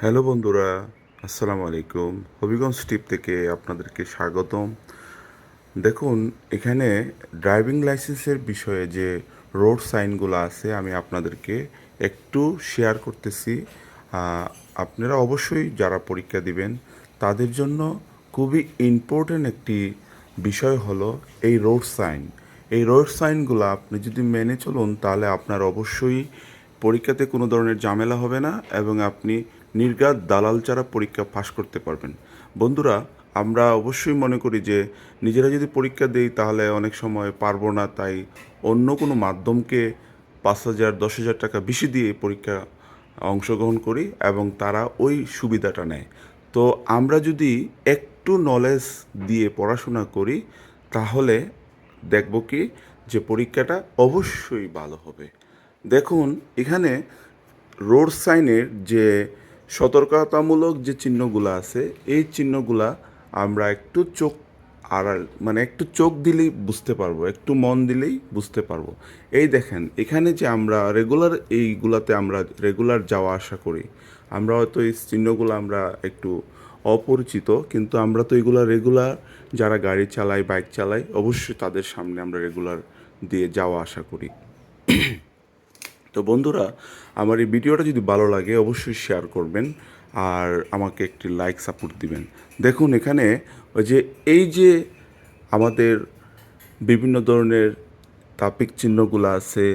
Hello বন্ধুরা, আসসালামু আলাইকুম। হবিগঞ্জ টিপ থেকে আপনাদেরকে স্বাগতম। দেখুন, এখানে ড্রাইভিং লাইসেন্সের বিষয়ে যে রোড সাইনগুলো আছে, আমি আপনাদেরকে একটু শেয়ার করতেছি। আপনারা অবশ্যই যারা পরীক্ষা দিবেন, তাদের জন্য খুবই ইম্পর্ট্যান্ট একটি বিষয় হলো এই রোড সাইন। এই রোড সাইনগুলো আপনি যদি মেনে চলুন, তাহলে আপনার অবশ্যই পরীক্ষাতে কোনো ধরনের ঝামেলা হবে না এবং আপনি নির্ঘাত দালাল ছাড়া পরীক্ষা পাশ করতে পারবেন। বন্ধুরা, আমরা অবশ্যই মনে করি যে, নিজেরা যদি পরীক্ষা দেই, তাহলে অনেক সময় পারব না। তাই অন্য কোনো মাধ্যমকে পাঁচ হাজার, দশ হাজার টাকা বেশি দিয়ে পরীক্ষা অংশগ্রহণ করি এবং তারা ওই সুবিধাটা নেয়। তো আমরা যদি একটু নলেজ দিয়ে পড়াশোনা করি, তাহলে দেখব কি যে, পরীক্ষাটা অবশ্যই ভালো হবে। দেখুন, এখানে রোড সাইনের যে সতর্কতামূলক যে চিহ্নগুলো আছে, এই চিহ্নগুলা আমরা একটু চোখ আড়াল মানে একটু চোখ দিলেই বুঝতে পারব, একটু মন দিলেই বুঝতে পারব। এই দেখেন, এখানে যে আমরা রেগুলার এইগুলাতে আমরা রেগুলার যাওয়া আসা করি, আমরা হয়তো এই চিহ্নগুলো আমরা একটু অপরিচিত, কিন্তু আমরা তো এগুলো রেগুলার যারা গাড়ি চালাই বাইক চালাই, অবশ্যই তাদের সামনে আমরা রেগুলার দিয়ে যাওয়া আসা করি। তো বন্ধুরা, আমার এই ভিডিওটা যদি ভালো লাগে, অবশ্যই শেয়ার করবেন আর আমাকে একটি লাইক সাপোর্ট দিবেন। দেখুন এখানে ওই যে, এই যে আমাদের বিভিন্ন ধরনের তাপিক চিহ্নগুলো আছে,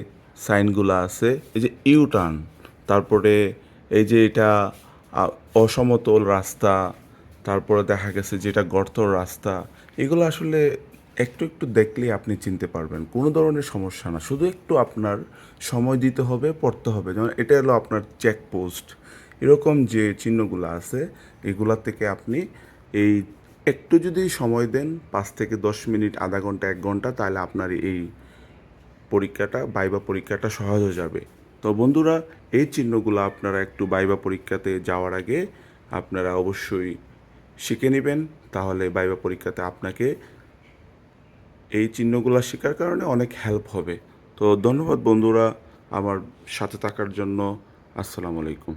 সাইনগুলো আছে, এই যে ইউ টার্ন তারপরে এই যে এটা অসমতল রাস্তা, তারপরে দেখা গেছে যেটা গর্তর রাস্তা, এগুলো আসলে একটু একটু দেখলেই আপনি চিনতে পারবেন। কোনো ধরনের সমস্যা না। শুধু একটু আপনার সময় দিতে হবে, পড়তে হবে। যেমন এটা হলো আপনার চেকপোস্ট। এরকম যে চিহ্নগুলো আছে, এগুলা থেকে আপনি এই একটু যদি সময় দেন, পাঁচ থেকে দশ মিনিট, আধা ঘণ্টা, এক ঘণ্টা, তাহলে আপনার এই পরীক্ষাটা বাইবা পরীক্ষাটা সহজ হয়ে যাবে। তো বন্ধুরা, এই চিহ্নগুলো আপনারা একটু বাইবা পরীক্ষাতে যাওয়ার আগে আপনারা অবশ্যই শিখে নেবেন। তাহলে বাইবা পরীক্ষাতে আপনাকে এই চিহ্নগুলো শেখার কারণে অনেক হেল্প হবে। তো ধন্যবাদ বন্ধুরা আমার সাথে থাকার জন্য। আসসালামু আলাইকুম।